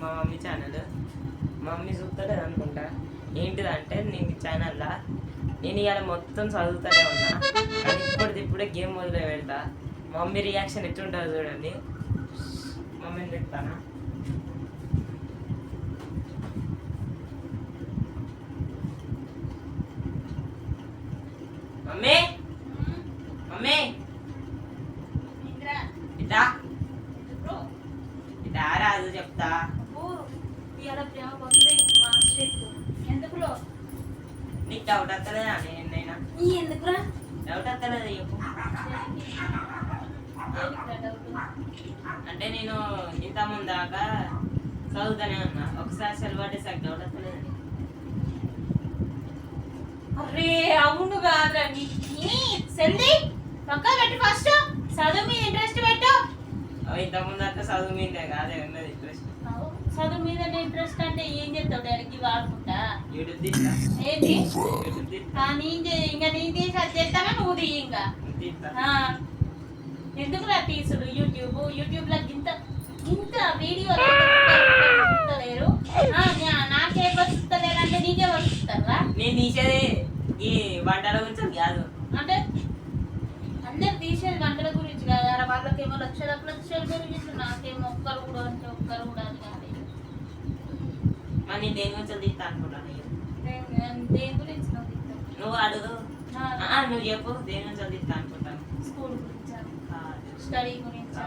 మా mummy channel మా mummy చూస్తలేదు అనుకుంటా. ఏంటిదంటే నేను ఛానల్లో నేను ఇవాళ మొత్తం చదువుతూనే ఉన్నా. కానీ ఇప్పటిది ఇప్పుడే గేమ్ మొదలు పెడతా. మా మమ్మీ రియాక్షన్ ఎట్లుంటుందో చూడండి. మమ్మీని చెప్తానా మమ్మీ! మమ్మీ! డౌట్ వస్తలేదా నేనైనా ఎందుకురా? డౌట్ వస్తలేదు చెప్పు అంటే నేను ఇంత ముందాకా చదువుతానే ఉన్నా. ఒకసారి సెలవు సార్ డౌట్ వస్తలేదు అరే అవును కాదురా. సెల్ది పక్క పెట్టి ఫస్ట్. చదువు మీద ఇంట్రెస్ట్ పెట్టు. ఇంత ముందాక చదువు మీదే కాదే ఉన్నది ఇంట్రెస్ట్ చదువు మీద ఇంట్రెస్ట్ అంటే ఏం చేస్తావు డైరెక్ట్ ఏంటి నేను చే- ఇంకా నేను తీసి అది చేస్తానా? నువ్వు తీయి ఇంకా? తీస్తా. ఆ, ఎందుకురా తీసుడు? యూట్యూబ్ యూట్యూబ్లో ఇంత ఇంత వీడియో లేరు నాకే వస్తలేరు అంటే నీకే వస్తారా నేను తీసేది ఈ వంటల గురించి కాదు. అంటే? అందరు తీసేది వంటల గురించి కదా. వాళ్ళకేమో లక్షల లక్షల గురించి నాకేమో ఒక్కరు కూడా అంటే ఒక్కరు కూడా అని కాదు. నేను దేని గురించి తీస్తా అనుకుంటాను. దేని- గురించి నువ్వు అడుగు. నువ్వు చెప్పు. దేని గురించి తీస్తా అనుకుంటాను స్కూల్ గురించి స్టడీ గురించి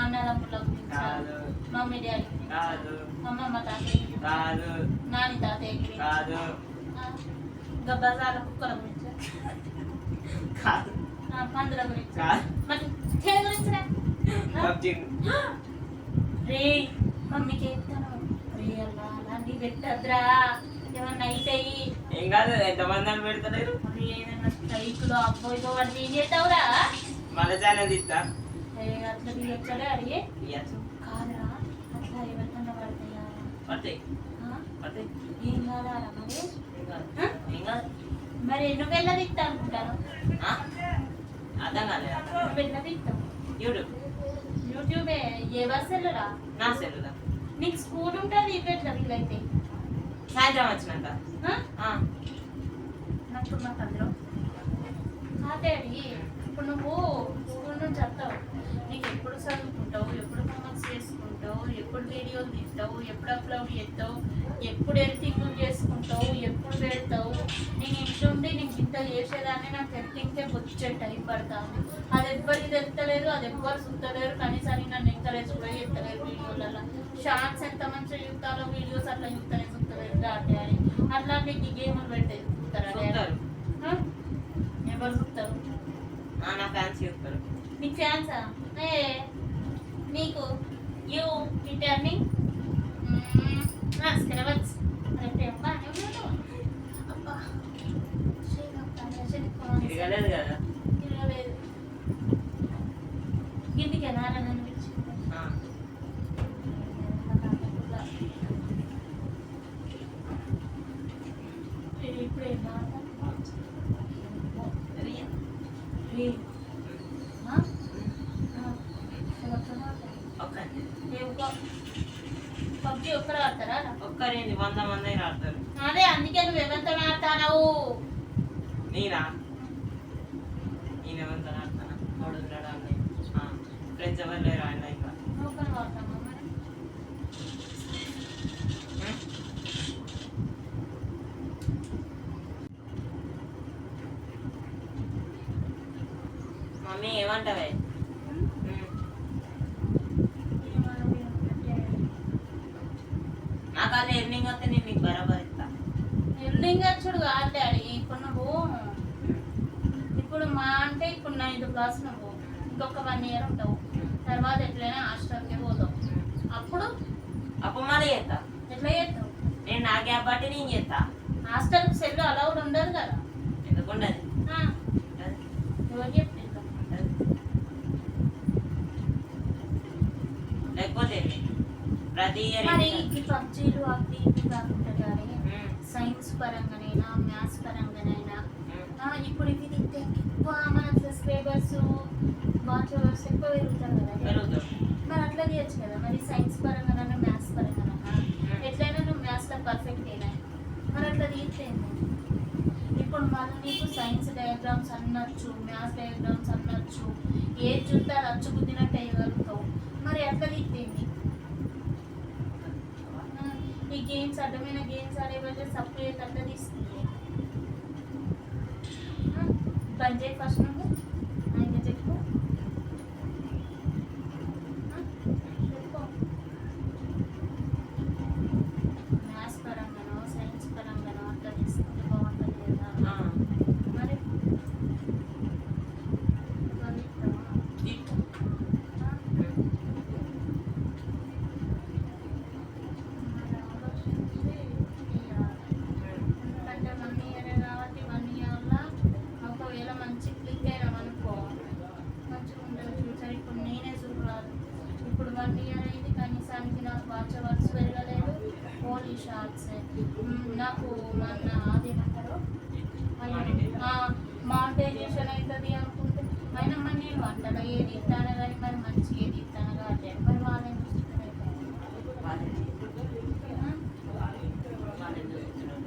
అన్నదమ్ముల గురించి మమ్మీ డాడీ గురించి అమ్మమ్మ తాతయ్య నాని తాతయ్య గురించి బజార్ల కుక్కల గురించి కాదు. గురించి. మరి గురించి? పబ్జి రే మమ్మీకి చెప్తాను రే అల్లా అలాంటివి పెట్టద్రా ఏమన్నా అయితాయి ఏం కాదు ఎంతమంది అని పెడతలేరు? మరి ఏదైనా స్ట్రైక్లో అబ్బోయితో వాడిని ఏం చేస్తావురా? మన ఛానల్ తీస్తా ఏ అట్లా అడిగి. కాదురా అట్లా ఎవరికన్నా పడతాయా? పడతాయి. ఆ? పడతాయి. ఏం కాదారా మరి? ఏం కాదు. ఆ? ఏం కాదు. మరి నువ్వు వెళ్ళది ఇస్తా అనుకుంటాను? ఆ? అర్థం కాలేదు? ఇస్తావు యూట్యూబ్ యూట్యూబే బస్సులురా నా సెల్లుదా? నీకు స్కూల్ ఉంటుంది ఇవి ఎట్లా వీలైతే సాయంత్రం వచ్చినాక. నాకు నాకు అందులో. కాదే అడిగి ఇప్పుడు నువ్వు స్కూల్ నుంచి వస్తావు. నీకు ఎప్పుడు చదువుకుంటావు ఎప్పుడు హోంవర్క్స్ చేసుకుంటావు ఎప్పుడు వీడియోలు తీస్తావు ఎప్పుడు అప్లోడ్ చేస్తావు ఎప్పుడు ఎడిటింగ్ చేసుకుంటావు ఎప్పుడు పెడతావు? నేను ఇంట్లో ఉండి నీకు ఇంత చేసేదాన్ని నాకు ఎడిటింగ్కే వచ్చే టైం పడతాను అది ఎవ్వరికి తెలుస్తలేదు అది ఎవ్వరు చూస్తలేరు కనీసానికి నన్ను ఎంకరేజ్ కూడా చేస్తలేరు వీడియోలలో షార్ట్స్ ఎంత మంచిగా చూస్తారో వీడియోస్ అట్లా చూస్తలే చూస్తలేరు డాడీ అని. అట్లా నీకు గేములు పెడతాయి చూస్తారా? ఎవరు చూస్తారు? నా ఫ్యాన్స్ నీకు ఫ్యాన్సా? ఏ నీకు యూ రిటర్నింగ్ స్క్రబర్స్ బాగానే ఉన్నాడు అబ్బా తిరగలేదు కదా తిరగలేదు ఇంటికి నారాయణ అనిపించి ఆ, ఇప్పుడు ఏం మాట రియా. రే. ఆ? ఆ. ఎవరితో మాట్లాడు? ఒక్కరి ఏ ఒక్క- పబ్జి ఒక్కరు ఆడతారా ఒక్కరేంది వంద మంది ఆడతారు అదే అందుకే నువ్వు ఎవరితో ఆడతావు నేనా? నేను ఎవరితో ఆడతానా మూడు ఫ్రెండ్స్ ఎవరు లేరు? ఆయన ఇంకా నువ్వు కానీ వాడతావా మరి ఉం? ఉం. నాకు అది ఎర్నింగ్ వస్తే నేను నీకు బరాబర్ ఇస్తా. ఎల్లింగ్ వచ్చుడు కాదు డాడీ ఇప్పుడు నువ్వు ఇప్పుడు మా అంటే ఇప్పుడు నైన్త్ క్లాస్ నువ్వు ఇంకొక వన్ ఇయర్ ఉంటావు. తర్వాత ఎట్లయినా హాస్టల్కి పోతావు. అప్పుడు అప్పుడు మళ్ళీ చేస్తా. ఎట్లా చేస్తావు? నేను నా గ్యాప్ బట్టి నేను చేస్తా. హాస్టల్కి సెల్ అలౌడ్ ఉండదు కదా? ఎందుకు ఉండదు. ఎవరు చెప్పిండ్రు? మరి ఈ పబ్జీలు అవి ఇవి కాకుండా కానీ సైన్స్ పరంగానైనా మ్యాథ్స్ పరంగానైనా ఇప్పుడు ఇవి తింటే ఎక్కువ మన సబ్స్క్రైబర్స్ వాచర్స్ ఎక్కువ పెరుగుతారు కదా. మరి అట్లా చేయొచ్చు కదా. మరి సైన్స్ పరంగానైనా మ్యాథ్స్ పరంగానైనా ఎట్లయినా నువ్వు మ్యాథ్స్లో పర్ఫెక్ట్ అయినా మరి అట్లా తీస్తే ఇప్పుడు మళ్ళీ నీకు సైన్స్ డయాగ్రామ్స్ అనొచ్చు మ్యాథ్స్ డయాగ్రామ్స్ అనొచ్చు ఏది చూస్తే అది గేమ్స్ అడ్డమైన గేమ్స్ ఆడే బదులు సప్లై అట్లా తీసుకుంది బంద్ చేయి ఫస్ట్ నువ్వు ఆయన చెప్పు ఆ? చెప్పు మ్యాథ్స్ పరంగానో సైన్స్ పరంగానో అట్లా తీసుకుంటే బాగుంటుంది కదా ఆ, మరి గణితమా? తిట్టు. ఆ? మరి ఆలోచించి చేయాలి. ఎందుకంటే వన్ ఇయర్ కాబట్టి వన్ ఇయర్లో ఒకవేళ మంచి క్లిక్ అయినాం అనుకో మంచిగా ఉంటుంది ఫ్యూచర్ ఇప్పుడు నేనే చూడాలి ఇప్పుడు వన్ ఇయర్ అయింది కనీసానికి నాకు వాచ్ అవర్స్ పెరగలేదు ఓన్లీ షార్ట్స్ నాకు మన అదేమంటారు మానిటైజేషన్ అవుతుంది అనుకుంటే అయినా మరి నేను వంటలో ఏది ఇస్తాను కానీ మరి మంచి ఏది ఇస్తాను కాబట్టి మరి వాళ్ళని చూస్తున్నారు వాళ్ళే వాళ్ళే చూస్తున్నారు.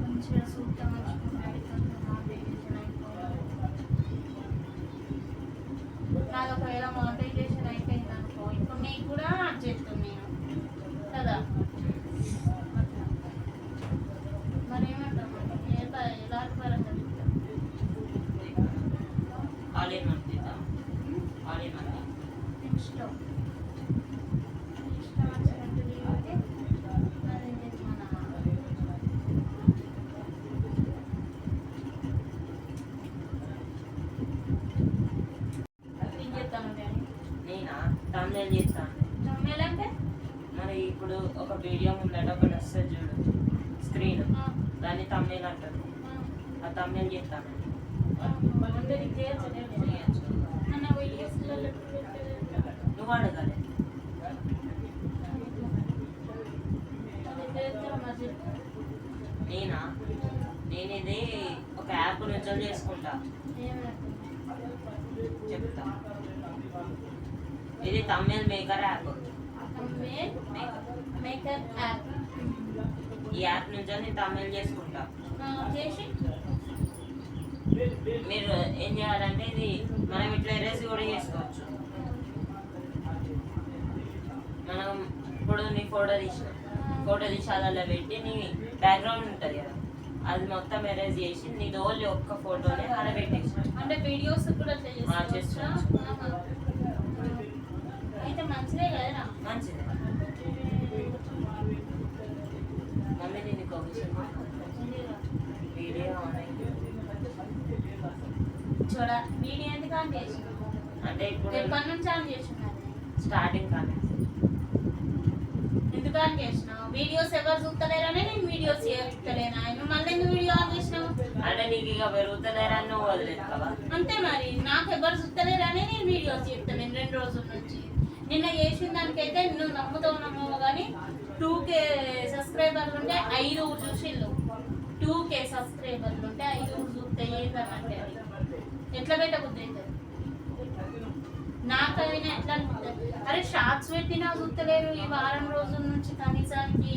మంచిగా సూక్తం నాది ఒకవేళ మానిటైజేషన్ అయిపోయింది అనుకో ఇప్పుడు నీకు కూడా చేస్తాను నేను కదా మరి ఏమంటాం మరి ఏ ప- ఎలాంటి పరంగా చెప్తాం? వాళ్ళే మంచిద్దాం. వాళ్ళే మంచి. ఇష్టం ఇష్టం వచ్చినట్టు చేయాలి. అది మన ఏం చేస్తాను డాడీ నేనా తమిళ చేస్తాను తొమ్మిదంటే మరి ఇప్పుడు ఒక వీడియో ముందట ఒకటి వస్తుంది చూడు. స్క్రీన్. దాన్ని తమిళ అంటారు. ఆ. చేస్తాను. నన్ను వీడియోస్లలో నువ్వు అడగాలి. నేనా? నేను ఇది ఒక యాప్ నుంచి చేసుకుంటా. చెప్తా. ఇది తమిళ మేకర్ యాప్. Makeup app. ఈ యాప్ నుంచి నేను తమిళ చేసుకుంటా. చేసి. మీరు ఏం చేయాలంటే ఇది మనం ఇట్లా ఎరేసి కూడా చేసుకోవచ్చు. మనం ఇప్పుడు నీ ఫోటో తీసిన ఫోటో తీసి అలా పెట్టి నీ బ్యాక్గ్రౌండ్ ఉంటుంది కదా. అది మొత్తం ఎరేజ్ చేసి నీ ఓన్లీ ఒక్క ఫోటోనే అలా పెట్టేసి. అంటే వీడియోస్ కూడా. ఆహా. అయితే మంచిదే కదరా మంచిది. మమ్మీ నేను విషయం. వీడియో ఆన్ అయింది. చూడ వీడియో ఎందుకు ఆన్ చేసిన అంటే ఇప్పుడు ఎప్పటి నుంచి ఆన్ చేసినారు స్టార్టింగ్ కానీ ఎందుకు ఆన్ చేసినావు? వీడియోస్ ఎవరు చూస్తలేరని నేను వీడియోస్ చేస్తలేనా? నువ్వు మళ్ళీ ఎందుకు వీడియో ఆన్ చేసినావు? అంటే నీకు ఇక పెరుగుతలేరని నువ్వు వదిలేస్తావా? అంతే మరి. నాకు ఎవరు చూస్తలేరని నేను వీడియోస్ చేస్తాను రెండు రోజుల నుంచి. నిన్న చేసిన దానికైతే నువ్వు నమ్ముతావు నమ్మవు కానీ టూ కే సబ్స్క్రైబర్లు ఉంటే ఐదు చూసిళ్ళు. టూ కే సబ్స్క్రైబర్లు ఉంటే ఐదు చూస్తే ఏంటంటే ఎట్లా పెట్టబుద్ధి అవుతుంది నాకైనా ఎట్లా అనిపిస్తుంది అరే షార్ట్స్ పెట్టినా చూస్తలేరు ఈ వారం రోజుల నుంచి కనీసానికి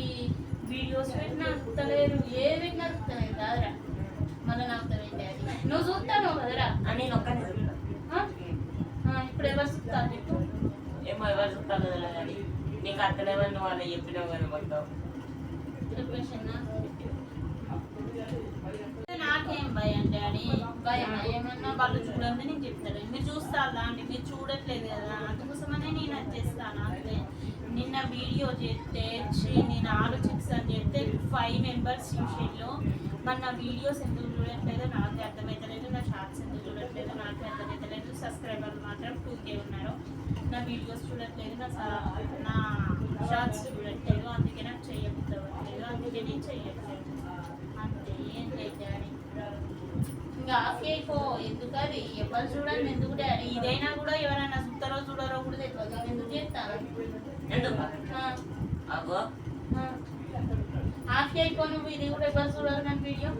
వీడియోస్ పెట్టినా చూస్తలేరు ఏది పెట్టినా చూస్తలేరు కాదురా. మళ్ళీ నాకు తెలియదు నువ్వు చూస్తాను కదరా? అని ఇప్పుడు ఎవరు చెప్పు. ఏమో ఎవరు కానీ నీకు అర్థలేవని నువ్వు వాళ్ళు చెప్పినావు కానీ మొత్తం నాకేం భయం డాడీ. భయం ఏమన్నా వాళ్ళు చూడండి నేను చెప్తాను. మీరు చూస్తారా అండి? మీరు చూడట్లేదు కదా. అందుకోసమనే నేను అది చేస్తాను. అంతే. నిన్న వీడియో చేస్తే ఛీ, నేను ఆలోచిస్తాను అని చెప్తే ఫైవ్ మెంబర్స్ చూసిళ్ళు మరి నా వీడియోస్ ఎందుకు చూడట్లేదో? నాకు అర్థమవుతలేదు నా షార్ట్స్ ఎందుకు చూడట్లేదో? నాకు అర్థమవుతలేదు సబ్స్క్రైబర్లు మాత్రం టూ కే ఉన్నారు. నా వీడియోస్ చూడట్లేదు నా నా షార్ట్స్ చూడట్లేదు అందుకే నాకు చేయబుద్దవట్లేదు అందుకే నేను చేయట్లేదు. అంతే ఏం లేదు డాడీ. ఇంకా ఆఫ్ అయిపో ఎందుకు అది? ఎవరు చూడండి ఎందుకు డాడీ? ఇదైనా కూడా ఎవరైనా చూస్తారో చూడరో కూడా తెలియదు ఎందుకు చేస్తాను. ఆఫ్ అయిపో నువ్వు ఇది కూడా ఎవరు చూడరు కానీ వీడియో?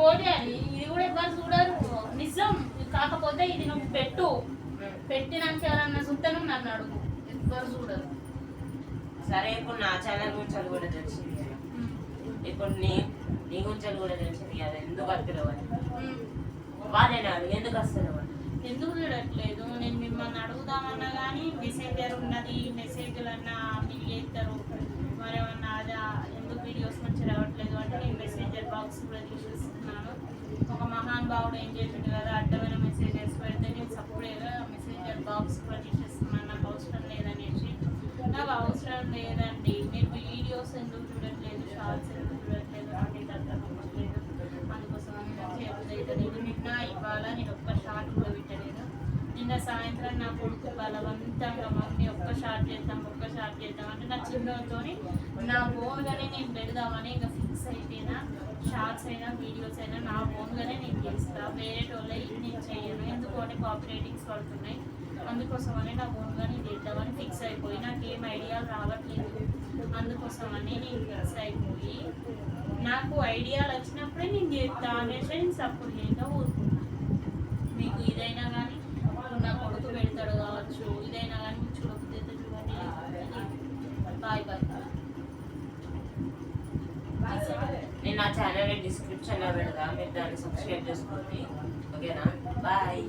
పోతే అది ఇది కూడా ఎవరు చూడరు. నిజం కాకపోతే ఇది నువ్వు పెట్టు. పెట్టినాక ఎవరన్నా చూస్తాను నన్ను అడుగు. ఎవరు చూడరు. సరే ఇప్పుడు నా ఛానల్ గురించి కూడా తెలిసింది. ఇప్పుడు నీ నీ గురించి కూడా తెలిసింది కదా ఎందుకు వస్తలేవు అని. వాళ్ళని అడుగు ఎందుకు అని ఎందుకు చూడట్లేదు? నేను మిమ్మల్ని అడుగుదామన్నా కానీ మెసేంజర్ ఉన్నది మెసేజ్లన్నా మీరు చేస్తారు. మరేమన్నా అదా ఎందుకు వీడియోస్ మంచి రావట్లేదు అంటే నేను మెసేంజర్ బాక్స్ కూడా తీసేస్తున్నాను. ఒక మహాన్ భావుడు ఏం చేసిండు కదా అడ్డమైన మెసేజెస్ పెడితే నేను సపోర్ట్ మెసేజర్ బాక్స్ కూడా నాకు అవసరం లేదనేసి. నాకు అవసరం లేదండి. మీరు వీడియోస్ ఎందుకు చూడట్లేదు షార్ట్స్ ఎందుకు చూడట్లేదు నాకు ఇది అర్థం అవ్వట్లేదు అందుకోసం చేయలేదు నిన్న ఇవాళ నేను ఒక్క షార్ట్ కూడా పెట్టలేదు. నిన్న సాయంత్రం నా కొడుకు బలవంతంగా మమ్మీ ఒక్క షార్ట్ చేస్తాను ఒక్క షార్ట్ అంటే నా చిన్నతో నా ఓన్గానే నేను పెడదామని ఇంకా ఫిక్స్ అయిపోయినా షార్ట్స్ అయినా వీడియోస్ అయినా నా ఓన్గానే నేను చేస్తా. వేరే వాళ్ళవి నేను చేయను. ఎందుకు అంటే కాపీ రేటింగ్స్ పడుతున్నాయి అందుకోసమని నా ఓన్గానే చేద్దామని ఫిక్స్ అయిపోయి నాకు ఏం ఐడియాలు రావట్లేదు. అందుకోసమని నేను ఫిక్స్ అయిపోయి నాకు ఐడియాలు వచ్చినప్పుడే నేను చేస్తా అనేసి నేను సపోర్ట్ చేయగా ఊరుకున్నాను మీకు దాన్ని సబ్స్క్రైబ్ చేసుకోండి ఓకేనా బాయ్